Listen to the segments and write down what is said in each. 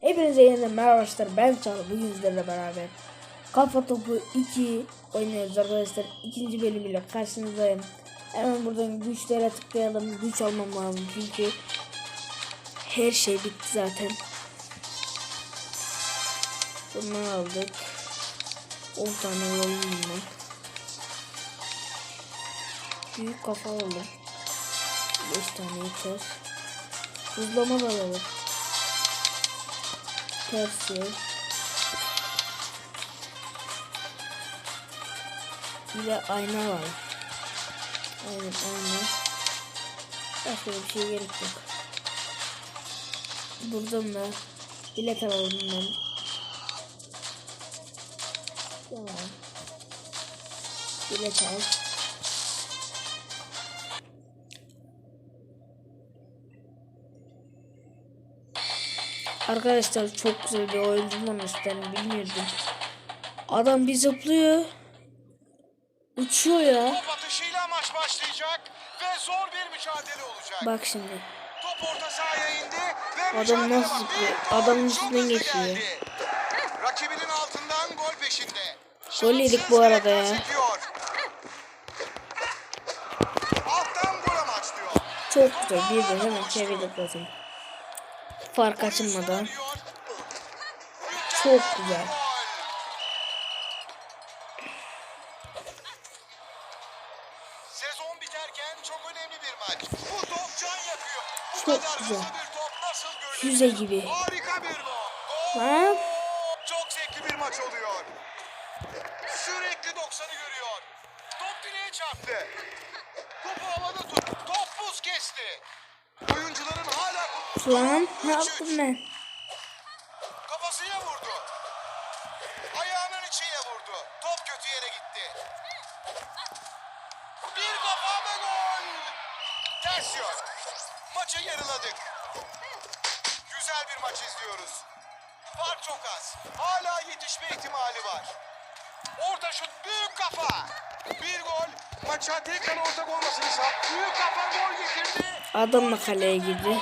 Hepinize yeniden merhaba arkadaşlar ben Çağrı bugün sizlerle beraber Kafa Topu 2 oynuyoruz arkadaşlar ikinci bölümüyle karşınızdayım Hemen buradan güçlere tıklayalım güç almam lazım çünkü Her şey bitti zaten Bunları aldık 10 tane yolum var Büyük kafa alalım 5 tane yeter. Hızlama da alalım. Tersi. Bir de ayna var. Aynen ayna. Başka bir şey gerek yok. Buradan da. Bilet alalım ben. Tamam. Bilet al Arkadaşlar çok güzel bir oyuncu olmuş ben bilmiyordum. Adam bir zıplıyor. Uçuyor ya. Top atışıyla maç başlayacak ve zor bir mücadele olacak. Bak şimdi. Top orta sahaya indi ve Adam nasıl zıplıyor? Adamın üstünden geçiyor. Rakibinin altından gol peşinde. Gol yedik bu arada ya. Çok güzel. Bir de hemen çevirdik lazım. Fark açılmadan. Çok güzel. Sezon biterken çok önemli bir maç. Bu top can yakıyor. Bu Çok kadar güzel. hızlı bir top nasıl görülür? Füze gibi. Harika bir gol. Lan. Çok zevkli bir maç oluyor. Sürekli 90'ı görüyor. Top direğe çarptı. Topu havada tut. Top buz kesti. Oyuncuların hala Lan ne yaptım ben? Kafasıyla vurdu. Ayağının içiyle vurdu. Top kötü yere gitti. Bir kafa ve gol. Ters yön. Maçı yarıladık. Güzel bir maç izliyoruz. Fark çok az. Hala yetişme ihtimali var. Orta şut büyük kafa. Bir gol. Maça tekrar ortak olmasını sağ. Büyük kafa gol getirdi. Adam da kaleye girdi. Gol.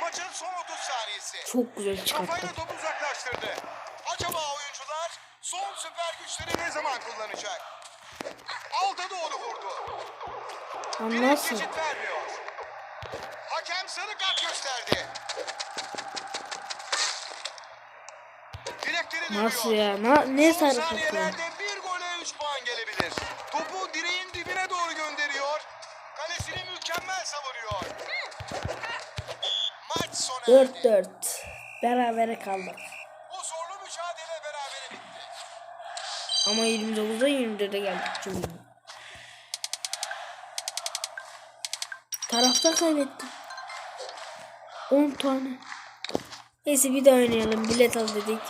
Maçın son 30 saniyesi. Çok güzel çıkarttı. Acaba oyuncular son süper güçleri ne zaman kullanacak? Alta doğru vurdu. Lan nasıl? Hakem sarı kart gösterdi. Nasıl ya? Na, ne sarı kapı? 4-4. Berabere kaldık. Ama 29'da 24'e geldik. Çok iyi. Taraftar kaybettim. 10 tane. Neyse bir daha oynayalım. Bilet al dedik.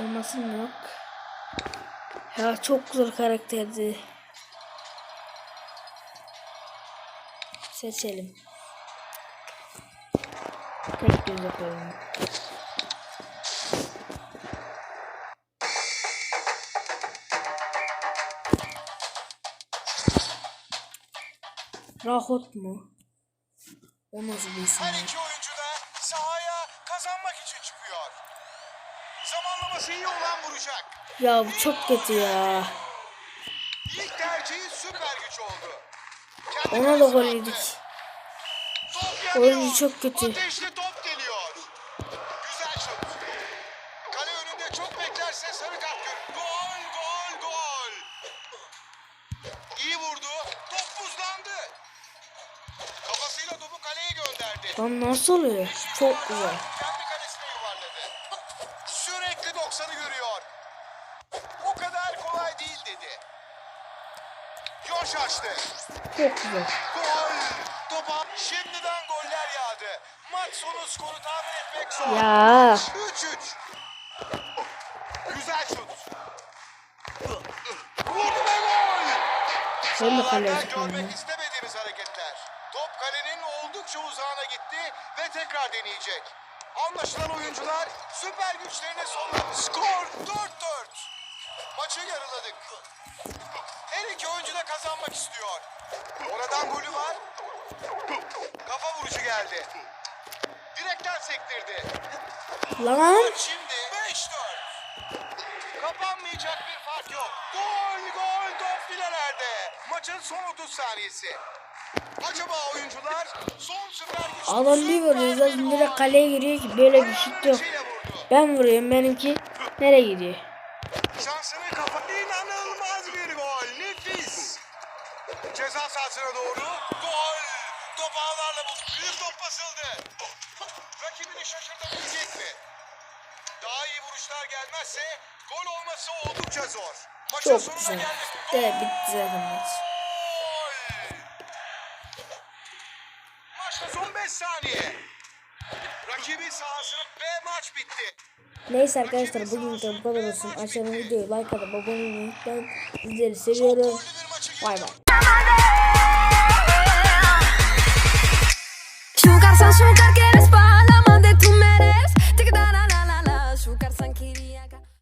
Elmasım yok. Ya çok güzel karakterdi. Seçelim. Tek göz yapalım. Rahot mu? O nasıl bir isim? Her iki oyuncu da sahaya kazanmak için çıkıyor. Zamanlaması iyi olan vuracak. Ya bu çok kötü ya. İlk tercihi süper güç oldu. Kendi Ona da gol yedik. Oyuncu çok kötü. Ateşli top geliyor. Güzel şut. Kale önünde çok beklerse sarı kart görür. Gol, gol, gol. İyi vurdu. Top buzlandı. Kafasıyla topu kaleye gönderdi. Lan nasıl oluyor? Çok güzel. Kendi kalesine yuvarladı. Sürekli 90'ı görüyor. O kadar kolay değil dedi. Yoş açtı. Çok güzel. Gol. Topa şimdiden goller yağdı. Maç sonu skoru tahmin etmek zor. Ya. 3-3. Güzel şut. Vurdu ve gol. Sen de kaleci görmek istemediğimiz hareketler. Top kalenin oldukça uzağına gitti ve tekrar deneyecek. Anlaşılan oyuncular süper güçlerini sonladı. Skor 4-4. Maçı maçı yarıladık. Her iki oyuncu da kazanmak istiyor. Oradan golü var. Kafa vurucu geldi. Direkten sektirdi. Lan şimdi 5-4. Kapanmayacak bir fark yok. Gol gol top filelerde. Maçın son 30 saniyesi. Acaba oyuncular son süper güç adam bir vuruyor zaten direkt kaleye giriyor ki böyle bir şut yok. Ben vuruyorum benimki nereye gidiyor? Rakibini şaşırtabilecek mi? Daha iyi vuruşlar gelmezse gol olması oldukça zor. Maçın Çok sonuna güzel. geldik. Evet bitti zaten maç. Gol. Maçta son 5 saniye. Rakibi sahasını ve maç bitti. Neyse arkadaşlar bugün de bu kadar olsun. Aşağıdan videoyu like atıp abone olmayı unutmayın. Sizleri seviyorum. Bay bay. Sugar, sugar, que